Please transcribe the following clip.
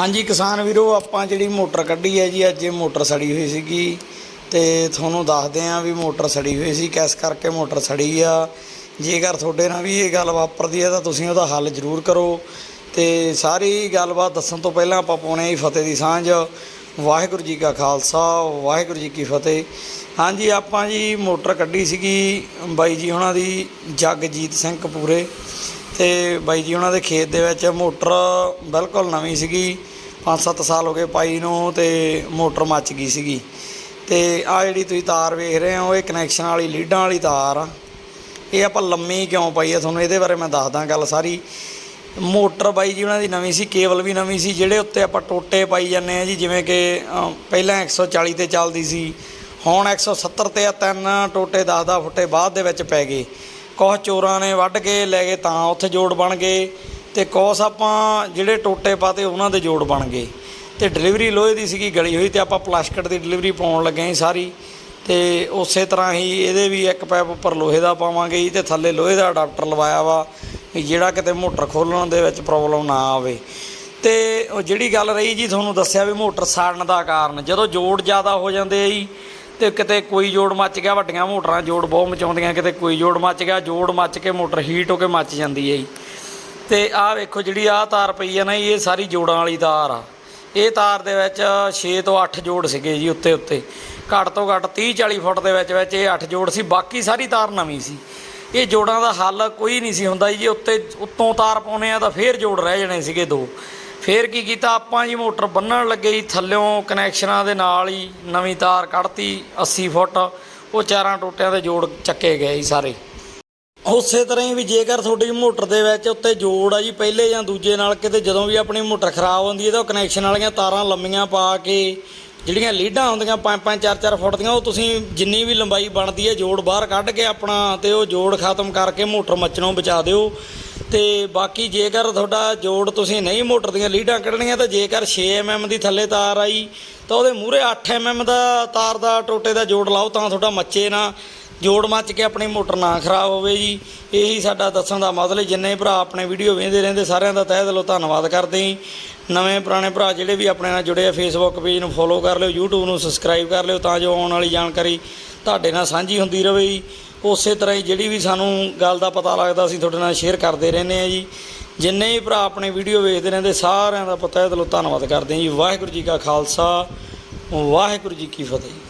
ਹਾਂਜੀ, ਕਿਸਾਨ ਵੀਰੋ, ਆਪਾਂ ਜਿਹੜੀ ਮੋਟਰ ਕੱਢੀ ਹੈ ਜੀ, ਅੱਜ ਇਹ ਮੋਟਰ ਸੜੀ ਹੋਈ ਸੀਗੀ ਤੇ ਤੁਹਾਨੂੰ ਦੱਸਦੇ ਆਂ ਵੀ ਮੋਟਰ ਸੜੀ ਹੋਈ ਸੀ, ਕਿਸ ਕਰਕੇ ਮੋਟਰ ਸੜੀ ਆ। ਜੇਕਰ ਤੁਹਾਡੇ ਨਾਲ ਵੀ ਇਹ ਗੱਲ ਵਾਪਰਦੀ ਹੈ ਤਾਂ ਤੁਸੀਂ ਉਹਦਾ ਹੱਲ ਜ਼ਰੂਰ ਕਰੋ ਤੇ ਸਾਰੀ ਗੱਲਬਾਤ ਦੱਸਣ ਤੋਂ ਪਹਿਲਾਂ ਆਪਾਂ ਪਾਉਣੇ ਆ ਜੀ ਫਤਿਹ ਦੀ ਸਾਂਝ। ਵਾਹਿਗੁਰੂ ਜੀ ਕਾ ਖਾਲਸਾ, ਵਾਹਿਗੁਰੂ ਜੀ ਕੀ ਫਤਿਹ। ਹਾਂਜੀ, ਆਪਾਂ ਜੀ ਮੋਟਰ ਕੱਢੀ ਸੀਗੀ ਬਾਈ ਜੀ ਉਹਨਾਂ ਦੀ, ਜਗਜੀਤ ਸਿੰਘ ਕਪੂਰੇ ਤੇ ਬਾਈ ਜੀ ਉਹਨਾਂ ਦੇ ਖੇਤ ਦੇ ਵਿੱਚ ਮੋਟਰ ਬਿਲਕੁਲ ਨਵੀਂ ਸੀਗੀ। 5-7 ਸਾਲ ਹੋ ਗਏ ਪਾਈ ਨੂੰ ਤੇ ਮੋਟਰ ਮੱਚ ਗਈ ਸੀਗੀ। ਤੇ ਆ ਜਿਹੜੀ ਤੁਸੀਂ ਤਾਰ ਵੇਖ ਰਹੇ ਹੋ ਇਹ ਕਨੈਕਸ਼ਨ ਵਾਲੀ ਲੀਡਾਂ ਵਾਲੀ ਤਾਰ ਆ। ਇਹ ਆਪਾਂ ਲੰਮੀ ਕਿਉਂ ਪਾਈ ਆ ਤੁਹਾਨੂੰ ਇਹਦੇ ਬਾਰੇ ਮੈਂ ਦੱਸਦਾ ਗੱਲ ਸਾਰੀ। ਮੋਟਰ ਬਾਈ ਜੀ ਉਹਨਾਂ ਦੀ ਨਵੀਂ ਸੀ ਕੇਬਲ ਵੀ ਨਵੀਂ ਸੀ ਜਿਹੜੇ ਉੱਤੇ ਆਪਾਂ ਟੋਟੇ ਪਾਈ ਜਾਂਦੇ ਆ ਜੀ ਜਿਵੇਂ ਕਿ ਅ, ਪਹਿਲਾਂ 140 ਤੇ ਚੱਲਦੀ ਸੀ ਹੁਣ 170 ਤੇ ਆ ਤਿੰਨ ਟੋਟੇ 10-10 ਫੁੱਟੇ ਬਾਅਦ ਦੇ ਵਿੱਚ ਪੈ ਗਏ। ਕੁਛ ਚੋਰਾਂ ਨੇ ਵੱਢ ਕੇ ਲੈ ਗਏ ਤਾਂ ਉੱਥੇ ਜੋੜ ਬਣ ਗਏ ਤੇ ਕੋਸ ਆਪਾਂ ਜਿਹੜੇ ਟੋਟੇ ਪਾਤੇ ਉਹਨਾਂ ਦੇ ਜੋੜ ਬਣ ਗਏ। ਤੇ ਡਿਲੀਵਰੀ ਲੋਹੇ ਦੀ ਸੀਗੀ, ਗਲੀ ਹੋਈ ਤੇ ਆਪਾਂ ਪਲਾਸਟਿਕ ਦੀ ਡਿਲੀਵਰੀ ਪਾਉਣ ਲੱਗੇ ਸੀ ਸਾਰੀ। ਤੇ ਉਸੇ ਤਰ੍ਹਾਂ ਹੀ ਇਹਦੇ ਵੀ ਇੱਕ ਪੈਪ ਉੱਪਰ ਲੋਹੇ ਦਾ ਪਾਵਾਂਗੇ ਜੀ ਤੇ ਥੱਲੇ ਲੋਹੇ ਦਾ ਅਡਾਪਟਰ ਲਵਾਇਆ ਵਾ ਵੀ ਜਿਹੜਾ ਕਿਤੇ ਮੋਟਰ ਖੋਲਣ ਦੇ ਵਿੱਚ ਪ੍ਰੋਬਲਮ ਨਾ ਆਵੇ। ਤੇ ਉਹ ਜਿਹੜੀ ਗੱਲ ਰਹੀ ਜੀ, ਤੁਹਾਨੂੰ ਦੱਸਿਆ ਵੀ ਮੋਟਰ ਸਾੜਨ ਦਾ ਕਾਰਨ, ਜਦੋਂ ਜੋੜ ਜ਼ਿਆਦਾ ਹੋ ਜਾਂਦੇ ਆ ਜੀ ਤੇ ਕਿਤੇ ਕੋਈ ਜੋੜ ਮੱਚ ਗਿਆ ਵੱਡੀਆਂ ਮੋਟਰਾਂ ਜੋੜ ਬਹੁਤ ਮਚਾਉਂਦੀਆਂ ਕਿਤੇ ਕੋਈ ਜੋੜ ਮੱਚ ਗਿਆ ਜੋੜ ਮੱਚ ਕੇ ਮੋਟਰ ਹੀਟ ਹੋ ਕੇ ਮੱਚ ਜਾਂਦੀ ਹੈ ਜੀ। ਤੇ ਆਹ ਵੇਖੋ ਜਿਹੜੀ ਆਹ ਤਾਰ ਪਈ ਹੈ ਨਾ ਜੀ, ਇਹ ਸਾਰੀ ਜੋੜਾਂ ਵਾਲੀ ਤਾਰ ਆ। ਇਹ ਤਾਰ ਦੇ ਵਿੱਚ 6 ਤੋਂ 8 ਜੋੜ ਸੀਗੇ ਜੀ ਉੱਤੇ ਉੱਤੇ। ਘੱਟ ਤੋਂ ਘੱਟ 30 40 ਫੁੱਟ ਦੇ ਵਿੱਚ ਵਿੱਚ ਇਹ 8 ਜੋੜ ਸੀ ਬਾਕੀ ਸਾਰੀ ਤਾਰ ਨਵੀਂ ਸੀ। ਇਹ ਜੋੜਾਂ ਦਾ ਹੱਲ ਕੋਈ ਨਹੀਂ ਸੀ ਹੁੰਦਾ ਜੀ ਉੱਤੇ ਉੱਤੋਂ ਤਾਰ ਪਾਉਨੇ ਆ ਤਾਂ ਫੇਰ ਜੋੜ ਰਹਿ ਜਾਣੇ ਸੀਗੇ ਦੋ। ਫੇਰ ਕੀ ਕੀਤਾ? ਆਪਾਂ ਜੀ ਮੋਟਰ ਬੰਨਣ ਲੱਗੇ ਜੀ, ਥੱਲਿਓਂ ਕਨੈਕਸ਼ਨਾਂ ਦੇ ਨਾਲ ਹੀ ਨਵੀਂ ਤਾਰ ਕੱਢਤੀ 80 ਫੁੱਟ। ਉਹ ਚਾਰਾਂ ਟੋਟਿਆਂ ਦੇ ਜੋੜ ਚੱਕੇ ਗਏ ਜੀ ਸਾਰੇ। ਉਸੇ ਤਰ੍ਹਾਂ ਹੀ ਵੀ ਜੇਕਰ ਤੁਹਾਡੀ ਮੋਟਰ ਦੇ ਵਿੱਚ ਉੱਤੇ ਜੋੜ ਆ ਜੀ, ਪਹਿਲੇ ਜਾਂ ਦੂਜੇ ਨਾਲ ਕਿਤੇ ਜਦੋਂ ਵੀ ਆਪਣੀ ਮੋਟਰ ਖਰਾਬ ਹੁੰਦੀ ਹੈ ਤਾਂ ਉਹ ਕਨੈਕਸ਼ਨ ਵਾਲੀਆਂ ਤਾਰਾਂ ਲੰਮੀਆਂ ਪਾ ਕੇ ਜਿਹੜੀਆਂ ਲੀਡਾਂ ਹੁੰਦੀਆਂ 5-5 4-4 ਫੁੱਟ ਦੀਆਂ, ਉਹ ਤੁਸੀਂ ਜਿੰਨੀ ਵੀ ਲੰਬਾਈ ਬਣਦੀ ਹੈ, ਜੋੜ ਬਾਹਰ ਕੱਢ ਕੇ ਆਪਣਾ ਤੇ ਉਹ ਜੋੜ ਖਤਮ ਕਰਕੇ ਮੋਟਰ ਮੱਚਣੋਂ ਬਚਾ ਦਿਓ। ਤੇ ਬਾਕੀ ਜੇਕਰ ਤੁਹਾਡਾ ਜੋੜ ਤੁਸੀਂ ਨਹੀਂ ਮੋਟਰ ਦੀਆਂ ਲੀਡਾਂ ਕੱਢਣੀਆਂ, ਤਾਂ ਜੇਕਰ 6 mm ਦੀ ਥੱਲੇ ਤਾਰ ਆਈ, ਤਾਂ ਉਹਦੇ ਮੂਹਰੇ 8 mm ਦਾ ਤਾਰ ਦਾ ਟੋਟੇ ਦਾ ਜੋੜ ਲਾਓ, ਤਾਂ ਤੁਹਾਡਾ ਮੱਚੇ ਨਾ। ਜੋੜ ਮੱਚ ਕੇ ਆਪਣੀ ਮੋਟਰ ਨਾ ਖਰਾਬ ਹੋਵੇ ਜੀ। ਇਹੀ ਸਾਡਾ ਦੱਸਣ ਦਾ ਮਤਲਬ ਜਿੰਨੇ ਭਰਾ ਆਪਣੇ ਵੀਡੀਓ ਵੇਖਦੇ ਰਹਿੰਦੇ, ਸਾਰਿਆਂ ਦਾ ਤਹਿ ਦਿਲੋਂ ਧੰਨਵਾਦ ਕਰਦੇ ਹਾਂ। ਨਵੇਂ ਪੁਰਾਣੇ ਭਰਾ ਜਿਹੜੇ ਵੀ ਆਪਣੇ ਨਾਲ ਜੁੜੇ ਆ ਫੇਸਬੁੱਕ ਪੇਜ ਨੂੰ ਫੋਲੋ ਕਰ ਲਿਓ, YouTube ਨੂੰ ਸਬਸਕ੍ਰਾਈਬ ਕਰ ਲਿਓ ਤਾਂ ਜੋ ਆਉਣ ਵਾਲੀ ਜਾਣਕਾਰੀ ਤੁਹਾਡੇ ਨਾਲ ਸਾਂਝੀ ਹੁੰਦੀ ਰਹੇ ਜੀ। ਉਸੇ ਤਰ੍ਹਾਂ ਹੀ ਜਿਹੜੀ ਵੀ ਸਾਨੂੰ ਗੱਲ ਦਾ ਪਤਾ ਲੱਗਦਾ, ਅਸੀਂ ਤੁਹਾਡੇ ਨਾਲ ਸ਼ੇਅਰ ਕਰਦੇ ਰਹਿੰਦੇ ਆ ਜੀ। ਜਿੰਨੇ ਵੀ ਭਰਾ ਆਪਣੇ ਵੀਡੀਓ ਵੇਖਦੇ ਰਹਿੰਦੇ, ਸਾਰਿਆਂ ਦਾ ਪਤਾ ਦਿਲੋਂ ਧੰਨਵਾਦ ਕਰਦੇ ਹਾਂ ਜੀ। ਵਾਹਿਗੁਰੂ ਜੀ ਕਾ ਖਾਲਸਾ, ਵਾਹਿਗੁਰੂ ਜੀ ਕੀ ਫਤਿਹ।